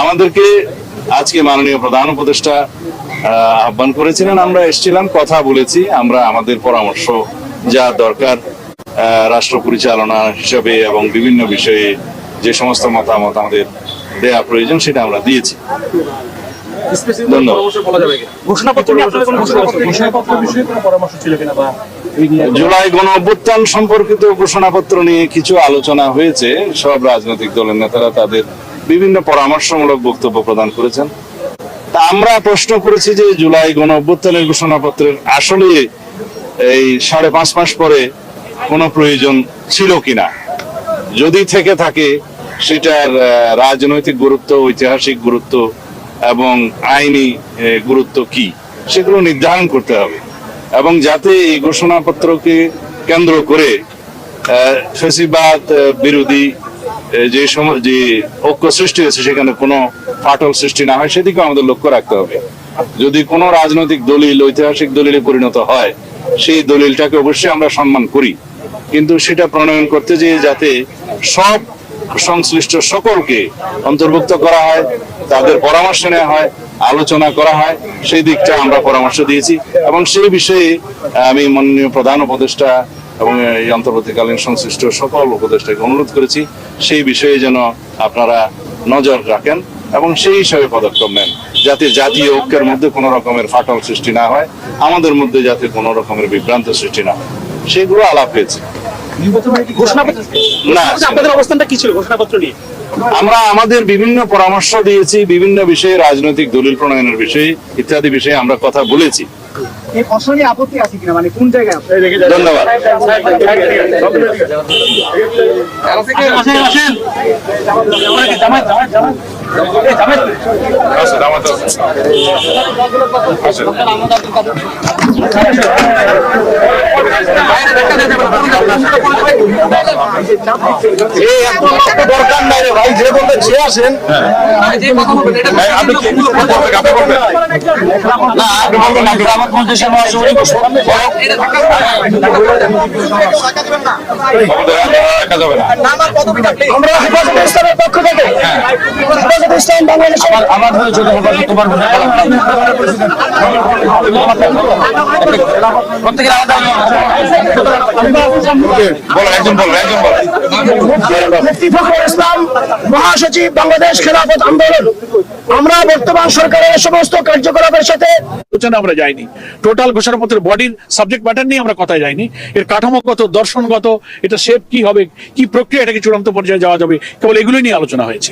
আমাদেরকে আজকে মাননীয় প্রধান উপদেষ্টা আহ, আহ্বান করেছিলেন। আমরা এসেছিলাম কথা বলেছি। আমরা আমাদের পরামর্শ যা দরকার আহ, রাষ্ট্র পরিচালনা হিসাবে এবং বিভিন্ন বিষয়ে যে সমস্ত মতামত আমাদের দেয়া প্রয়োজন সেটা আমরা দিয়েছি। ধন্যবাদ। ঘোষণাপত্র নিয়ে আপনাদের কোনো ঘোষণাপত্র ঘোষণাপত্র বিষয়ে কোনো পরামর্শ ছিল কিনা বা এই নিয়ে জুলাই গণ অভ্যুত্থান সম্পর্কিত ঘোষণাপত্র নিয়ে কিছু আলোচনা হয়েছে। সব রাজনৈতিক দলের নেতারা তাদের বিভিন্ন পরামর্শমূলক বক্তব্য প্রদান করেছেন। তা আমরা প্রশ্ন করেছি যে জুলাই গণ অভ্যুত্থানের ঘোষণাপত্রের আসলে এই সাড়ে পাঁচ মাস পরে কোনো প্রয়োজন ছিল কিনা। যদি থেকে থাকে, সেটার রাজনৈতিক গুরুত্ব, ঐতিহাসিক গুরুত্ব এবং আইনি গুরুত্ব কি, সেগুলো নির্ধারণ করতে হবে। এবং যাতে এই ঘোষণাপত্রকে কেন্দ্র করে ফেসিবাদ বিরোধী যে সম- যে ঐক্য সৃষ্টি হয়েছে, সেখানে কোনো ফাটল সৃষ্টি না হয় সেদিকে আমাদের লক্ষ্য রাখতে হবে। যদি কোনো রাজনৈতিক দলিল, ঐতিহাসিক দলিলে পরিণত হয়, সেই দলিলটাকে অবশ্যই আমরা সম্মান করি। কিন্তু সেটা প্রণয়ন করতে যেয়ে যাতে সব সংশ্লিষ্ট সকলকে অন্তর্ভুক্ত করা হয়, তাদের পরামর্শ নেওয়া হয়, আলোচনা করা হয়, সেই দিকটা আমরা পরামর্শ দিয়েছি। এবং সেই বিষয়ে আমি মাননীয় প্রধান উপদেষ্টা এবং এই অন্তর্বর্তীকালীন সংশ্লিষ্ট সকল উপদেষ্টাকে অনুরোধ করেছি সেই বিষয়ে যেন আপনারা নজর রাখেন এবং সেই হিসাবে পদক্ষেপ নেন যাতে জাতীয় ঐক্যের মধ্যে কোনো রকমের ফাটল সৃষ্টি না হয় আমাদের মধ্যে যাতে কোনো রকমের বিভ্রান্ত সৃষ্টি না হয়। সেগুলো আলাপ হয়েছে। আমরা আমাদের বিভিন্ন পরামর্শ দিয়েছি বিভিন্ন বিষয়ে রাজনৈতিক দলিল প্রণয়নের বিষয়ে ইত্যাদি বিষয়ে আমরা কথা বলেছি। এই প্রশ্ন নিয়ে আপত্তি আছে কিনা? মানে কোন জায়গায় ধন্যবাদ। এই এত দরকার নাই রে ভাই যে বলতে সে আসেন আপনি কি না আপনি বলবেন আপনি আমার পঞ্চাশের মাস রাখা আমরা হেফাজত ইসলামের পক্ষ থেকে হেফাজত ইসলাম বাংলাদেশ আমার আমার হয়েছে তোমার প্রত্যেকের আলাদা মহাসচিব বাংলাদেশ খেলাফত আন্দোলন। আমরা বর্তমান সরকারের সমস্ত কার্যকলাপের সাথে আমরা যাইনি। টোটাল ঘোষণাপত্রের বডির সাবজেক্ট ম্যাটার নিয়ে আমরা কথায় যাইনি। এর কাঠামোগত, দর্শনগত, এটা শেপ কি হবে, কি প্রক্রিয়া এটাকে চূড়ান্ত পর্যায়ে যাওয়া যাবে, কেবল এগুলো নিয়ে আলোচনা হয়েছে।